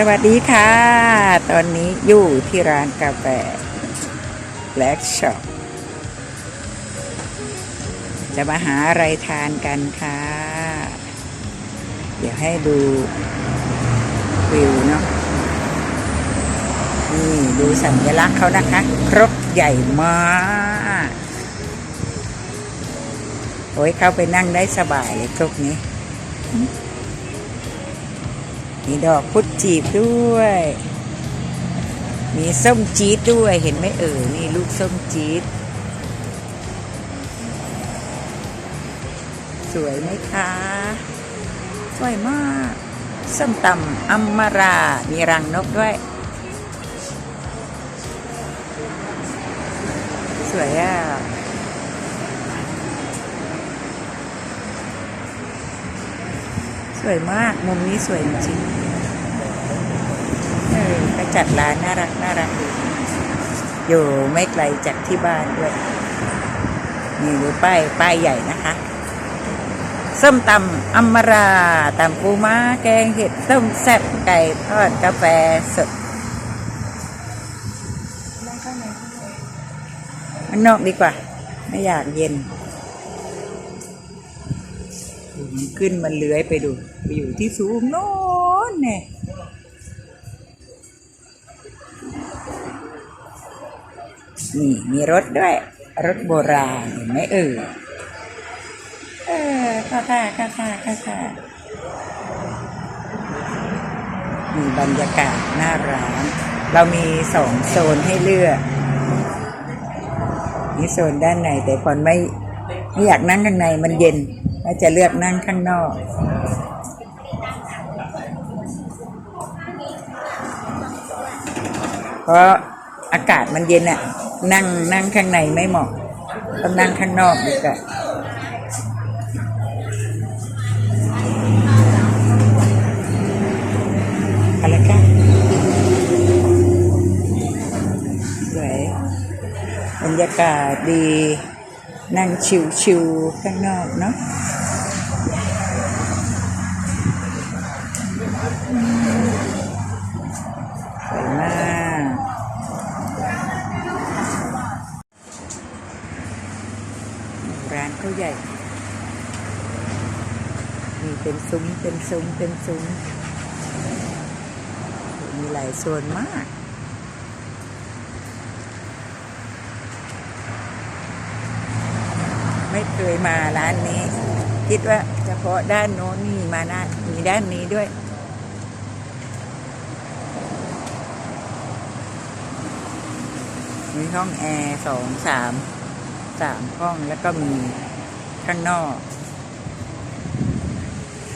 สวัสดีค่ะ ตอนนี้อยู่ที่ร้านกาแฟ Black Shop จะมาหาอะไรทานกันค่ะ เดี๋ยวให้ดูวิวเนาะนี่ดูสัญลักษณ์เขานะคะ ครกใหญ่มากโอ้ยเข้าไปนั่งได้สบายเลยครกนี้ มีดอกพุธจีบด้วย มีส้มจี๊ดด้วยเห็นไหมเอ่ยนี่ลูกส้มจี๊ดสวยไหมคะ สวยมากส้มตำอัมมารา มีรังนกด้วย สวยอะ วยมาก มุมนี้สวยจริงๆเออก็จัดร้านน่ารักน่ารักดีอยู่ไม่ไกลจากที่บ้านด้วยนี่ดูป้ายป้ายใหญ่นะคะส้มตำอัมมาราตำปูม้าแกงเห็ดต้มแซ่บไก่ทอดกาแฟสดมันนอกดีกว่า ไม่อยากเย็น มันขึ้นมันเลื้อยไปดูไปอยู่ที่สูงโน้นเนี่ยนี่มีรถด้วย รถโบราณเห็นไหมเออเออเข้าท่าเข้าท่าเข้าท่ามีบรรยากาศหน้าร้าน เรามีสองโซนให้เลือกนี่โซนด้านในแต่พอนไม่ไม่อยากนั่งข้างในมันเย็น ก็จะเลือกนั่งข้างนอก เพราะอากาศมันเย็นอะนั่งนั่งข้างในไม่เหมาะต้องนั่งข้างนอกดีกว่าอะไรกันสวยบรรยากาศดี นั่งชิวๆข้างนอกเนาะานเขาใหญ่มีเป็นซุ้มเป็นซุ้มเป็นซุ้ม มีหลายโซนมาก ไม่เคยมาร้านนี้ คิดว่าเฉพาะด้านโน้นนี่มานะมีด้านนี้ด้วยมีห้องแอร์สองสาม สามห้องแล้วก็มีข้างนอก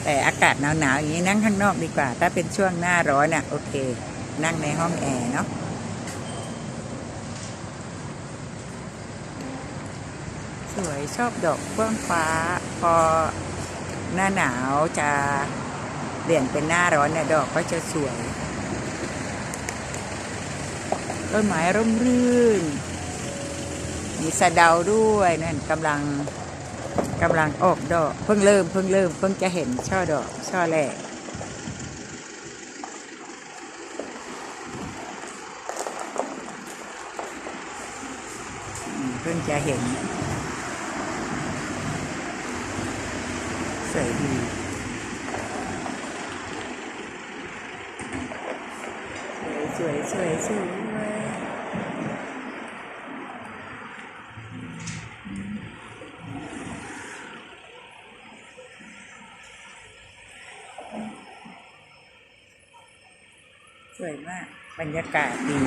แต่อากาศหนาวๆอย่างนี้นั่งข้างนอกดีกว่า ถ้าเป็นช่วงหน้าร้อนน่ะโอเค นั่งในห้องแอร์เนาะสวยชอบดอกเฟื่องฟ้า พอหน้าหนาวจะเปลี่ยนเป็นหน้าร้อนเนี่ยดอกก็จะสวยต้นไม้ร่มรื่น มีสะเดาด้วยนั่นกำลังกำลังออกดอก เพิ่งเริ่มเพิ่งเริ่มเพิ่งจะเห็นช่อดอกช่อแรกเพิ่งจะเห็น สวยดีสวยสวยสวย วยมาก บรรยากาศดี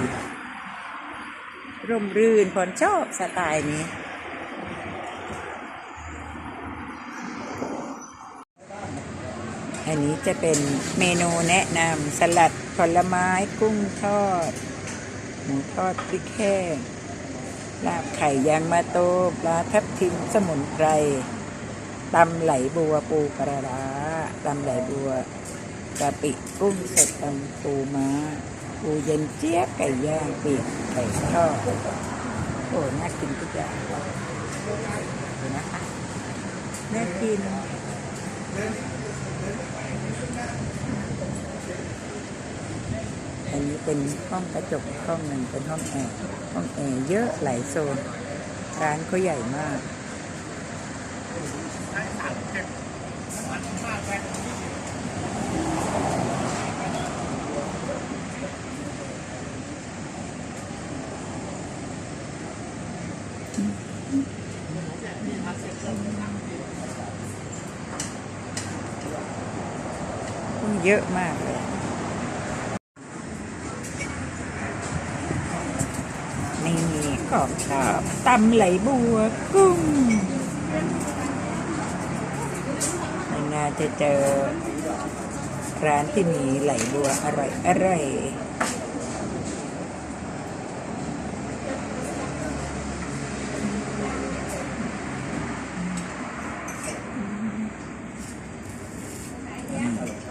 ร่มรื่นพอนชอบสไตล์นี้ อันนี้จะเป็นเมนูแนะนำสลัดผลไม้กุ้งทอด หมูทอดพริกแห้งลาบไข่ยางมาโตปลาทับทิมสมุนไพรตำไหลบัวปูปลาร้าตำไหลบัว กะปิกุ้งสดตำปูม้าปูเย็นเจี๊ยบไก่ย่างเปียกไก่ทอดโอ้น่ากินทุกอย่างดูนะคะน่ากินนอันนี้เป็นห้องกระจกห้องหนึ่งเป็นห้องแอร์ห้องแอร์เยอะหลายโซน ร้านเขาใหญ่มาก ห้อง เยอะมากเลยนี่ของชอบตำไหลบัวกุ้งไม่น่าจะเจอร้านที่มีไหลบัวอร่อยอร่อย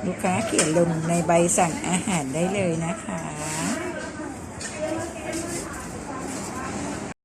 ลูกค้าเขียนลงในใบสั่งอาหารได้เลยนะคะ